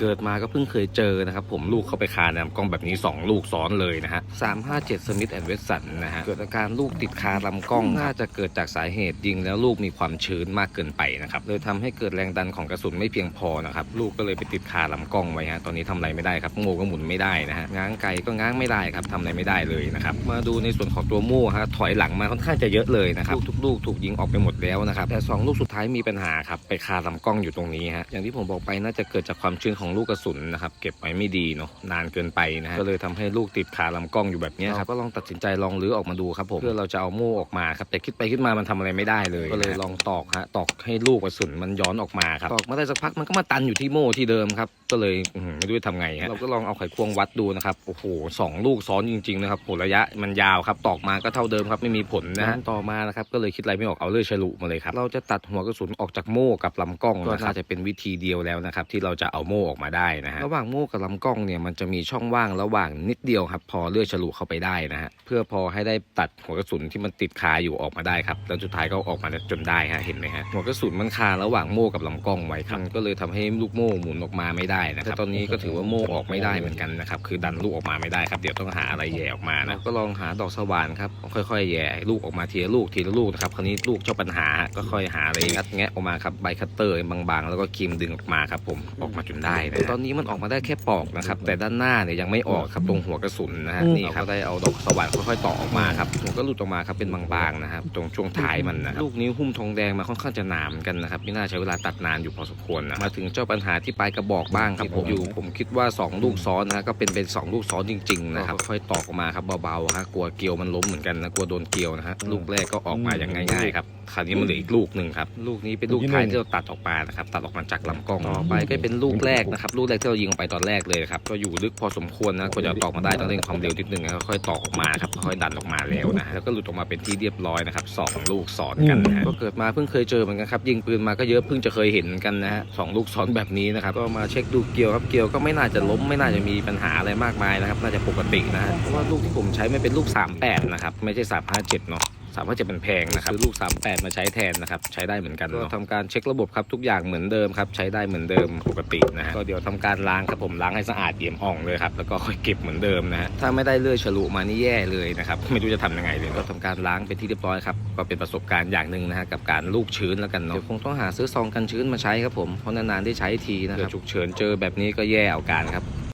เกิดมาก็เพิ่งเคยเจอนะครับ ผมลูกเข้าไปคาในลำกล้องแบบนี้ 2 ลูกซ้อนเลยนะฮะ357สมิธแอนด์เวสสันนะฮะเกิดอาการลูกติดคาลำกล้องน่าจะเกิดจากสาเหตุยิงแล้วลูกมีความชื้นมากเกินไปนะครับเลยทำให้เกิดแรงดันของกระสุนไม่เพียงพอนะครับลูกก็เลยไปติดคาลำกล้องไว้ฮะตอนนี้ทำอะไรไม่ได้ครับโม่ก็หมุนไม่ได้นะฮะง้างไกลก็ง้างไม่ได้ครับทำอะไรไม่ได้เลยนะครับมาดูในส่วนของตัวโม่ฮะถอยหลังมาค่อนข้างจะเยอะเลยนะครับลูกทุกลูกถูกยิงออกไปหมดแล้วนะครับแต่สองลูกสุดท้ายมีปัญหาครับไปคาลำกล้องอยู่ตรงนี้ฮะอย่างที่ผมบอกไปน่าจะเกิดจากความชื้นของลูกกระสุนนะครับ เก็บไว้ไม่ดีเนาะนานเกินไปนะฮะก็เลยทำให้ลูกติดคาลำกล้องอยู่แบบเนี้ยครับก็ลองตัดสินใจลองรื้อออกมาดูครับผมเพื่อเราจะเอาโม่ออกมาครับแต่คิดไปคิดมามันทำอะไรไม่ได้เลย ก็เลยลองตอกฮะตอกให้ลูกกระสุนมันย้อนออกมาครับตอกมาได้สักพักมันก็มาตันอยู่ที่โม่ที่เดิมครับก็เลยอื้อหือไม่รู้จะทำไงฮะเราก็ลองเอาไขควงวัดดูนะครับโอ้โหสองลูกซ้อนจริงๆนะครับโหระยะมันยาวครับตอกมาก็เท่าเดิมครับไม่มีผลนะฮะต่อมานะครับก็เลยคิดอะไรไม่ออกเอาเลื่อยฉลุมาเลยครับเราจะตัดหัวกระสุนออกจากโม่กับลำกล้องก็น่าจะเป็นวิธีเดียวแล้วนะครับที่เราจะเอาโม่ออกมาได้นะฮะระหว่างโม่กับลำกล้องเนี่ยมันจะมีช่องว่างระหว่างนิดเดียวครับ พอเลื่อยฉลุเข้าไปได้นะฮะเพื่อพอให้ได้ตัดหัวกระสุนที่มันติดคาอยู่ออกมาได้ครับแล้วสุดท้ายก็ออกมาจนได้ฮะเห็นไหมฮะหัวกระสุนมันคาระหว่างโม่กับลำกล้องไว้ครับมันก็เลยทำให้ลูกโม่หมุนออกมาไม่ได้นะครับแต่ตอนนี้ก็ถือว่าโม่ออกไม่ได้เหมือนกันนะครับคือดันลูกออกมาไม่ได้ครับเดี๋ยวต้องหาอะไรแย่ออกมานะก็ลองหาดอกสว่านครับค่อยๆแย่ลูกออกมาทีละลูกทีละลูกนะครับคราวนี้ลูกเจ้าปัญหาก็ค่อยหาอะไรงัดแงะออกมาครับใบคัตเตอร์บางๆ แล้วก็ครีมดึงออกมาครับผมออกมาจนได้นะตอนนี้มันออกมาได้แค่ปอกนะครับ แต่ด้านหน้าเนี่ยยังไม่ออกครับตรงหัวกระสุนนะฮะนี่ครับก็ได้เอาดอกสว่านค่อยๆต่อออกมาครับหัวก็หลุดออกมาครับเป็นบางๆนะครับ ตรงช่วงท้ายมันนะครับลูกนิ้วหุ้มทองแดงมาค่อนข้างจะหนาเหมือนกันนะครับไม่น่าใช้เวลาตัดนานอยู่พอสมควรนะมาถึงเจ้าปัญหาที่ปลายกระบอกบ้างครับผมอยู่ ผมคิดว่า 2 ลูกซ้อนนะก็เป็นเป็นสองลูกซ้อนจริงๆนะครับค่อยๆตอกออกมาครับเบาๆฮะกลัวเกลียวมันล้มเหมือนกันนะกลัวโดนเกลียวนะฮะลูกแรกก็ออกมาอย่างง่ายๆครับ คราวนี้มันเหลืออีกลูกหนึ่งครับ ลูกนี้เป็นลูกท้ายที่เราตัดออกมานะครับ ตัดออกมาจากลำกล้องต่อไปก็เป็นลูกแรกนะครับ ลูกแรกที่เรายิงออกไปตอนแรกเลยครับ ก็อยู่ลึกพอสมควรนะกว่าจะตอกมาได้ต้องเร่งความเร็วนิดนึงนะค่อยๆตอกออกมาครับ ค่อยๆดันออกมาแล้วนะ แล้วก็หลุดออกมาเป็นที่เรียบร้อยนะครับสองลูกซ้อนกันนะฮะก็เกิดมาเพิ่งเคยเจอเหมือนกันครับ ยิงปืนมาก็เยอะเพิ่งจะเคยเห็นเหมือนกันนะฮะสองลูกซ้อนแบบนี้นะครับ ก็มาเช็คดูเกลียวครับ เกลียวก็ไม่น่าจะล้ม ไม่น่าจะมีปัญหาอะไรมากมายนะครับ น่าจะปกตินะฮะเพราะว่าลูกที่ผมใช้ไม่เป็นลูก38นะครับ ไม่ใช่357เนาะ สามารถจะเป็นแพงนะครับซื้อลูก 38 มาใช้แทนนะครับ ใช้ได้เหมือนกันก็ทำการเช็คระบบครับทุกอย่างเหมือนเดิมครับใช้ได้เหมือนเดิมปกตินะฮะก็เดี๋ยวทำการล้างครับผมล้างให้สะอาดเอี่ยมอ่องเลยครับแล้วก็ค่อยเก็บเหมือนเดิมนะฮะถ้าไม่ได้เลื่อยฉลุมานี่แย่เลยนะครับไม่รู้จะทำยังไงเลยก็ทำการล้างเป็นที่เรียบร้อยครับก็เป็นประสบการณ์อย่างหนึ่งนะฮะกับการลูกชื้นแล้วกันเนาะเดี๋ยวคงต้องหาซื้อซองกันชื้นมาใช้ครับผมเพราะนานๆได้ใช้ทีนะครับเกิดฉุกเฉินเจอแบบนี้ก็แย่เอาการครับ